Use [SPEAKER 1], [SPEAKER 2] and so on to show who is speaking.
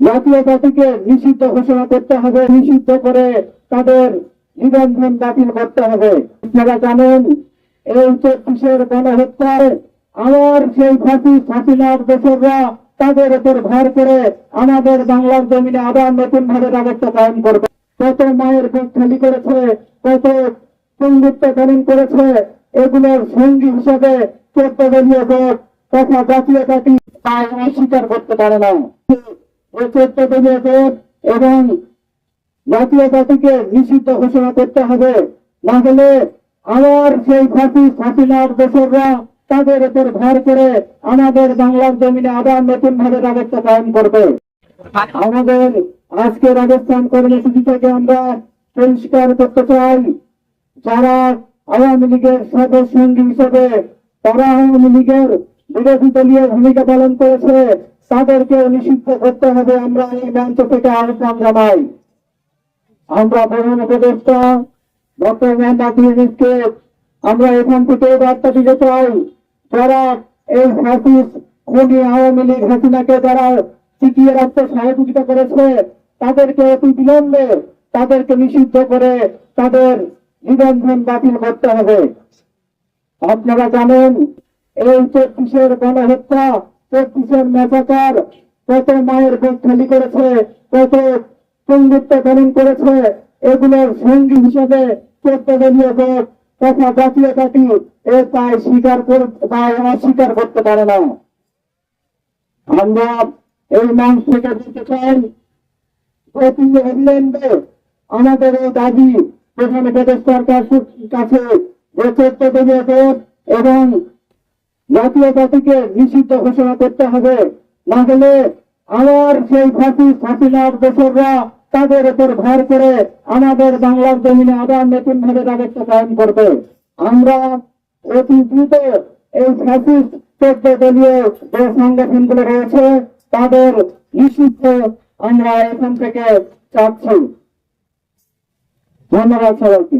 [SPEAKER 1] জাতীয় পার্টিকে নিষিদ্ধ ঘোষণা করতে হবে, নিষিদ্ধ করে তাদের নিবন্ধন বাতিল করতে হবে। আপনারা জানেন, এই চব্বিশের গণহত্যায় আমার সেই ফাঁসি, ফাঁসিলার দেশেররা তাদের উপর ভর করে আমাদের বাংলার জমিনে আবার নতুন ভাবে রাজত্ব কায়েম করবে। কত মায়ের বুক খালি করেছে, কত সংযুক্তকরণ করেছে, এগুলোর সঙ্গী হিসাবে চোদ্দ দলীয় ভোট তথা জাতীয় পার্টি তা অস্বীকার করতে পারে না। এবং জাতীয় পার্টিকে নিষিদ্ধ ঘোষণা করতে হবে। না হলে সেই ফাঁসি দেশেররা তাদের উপর করে আমাদের বাংলার জমিনে আবার নতুন ভাবে কায়েম করবে। আমাদের আজকে রাজস্থান কর্মসূচি থেকে আমরা পরিষ্কার করতে চাই। যারা আওয়ামী লীগের হিসেবে, তারা আওয়ামী লীগের বিরোধী দলীয় ভূমিকা পালন করেছে তাদেরকে নিষিদ্ধ করতে হবে, আমরা এই মঞ্চ থেকে আহ্বান জানাই আমরা প্রধান উপদেষ্টা, ডক্টর ইউনিসকে আমরা এখান থেকে বার্তা দিতে চাই, যারা এই হাসিস খুনি আওয়ামী লীগ হাসিনাকে যারা টিকিয়ে রাখতে সহযোগিতা করেছে, তাদেরকে অতি বিলম্বে তাদেরকে নিষিদ্ধ করে তাদের নিবন্ধন বাতিল করতে হবে। আপনারা জানেন, এই চব্বিশের গণহত্যা কত মায়ের করেছে কত করেছে এগুলোর সঙ্গী হিসেবে ভোট তথা জাতীয় এ তাই স্বীকার অস্বীকার করতে পারে না। আমরা এই থেকে অবিলম্বে আমাদের এই দাবি প্রধান উপদেষ্টার কাছে- যে ভোট এবং জাতীয় পার্টিকে নিষিদ্ধ ঘোষণা করতে হবে। না হলে আমার সেই ফাঁসি ফাঁসিলার দেশেররা তাদের উপর ভর করে আমাদের বাংলার জমিনে আবার নতুন ভাবে রাজত্ব কায়েম করবে। আমরা অতি দ্রুত এই চোদ্দ দলীয় যে সংগঠনগুলো রয়েছে, তাদের নিষিদ্ধ আমরা এখান থেকে চাচ্ছি। ধন্যবাদ সবাইকে।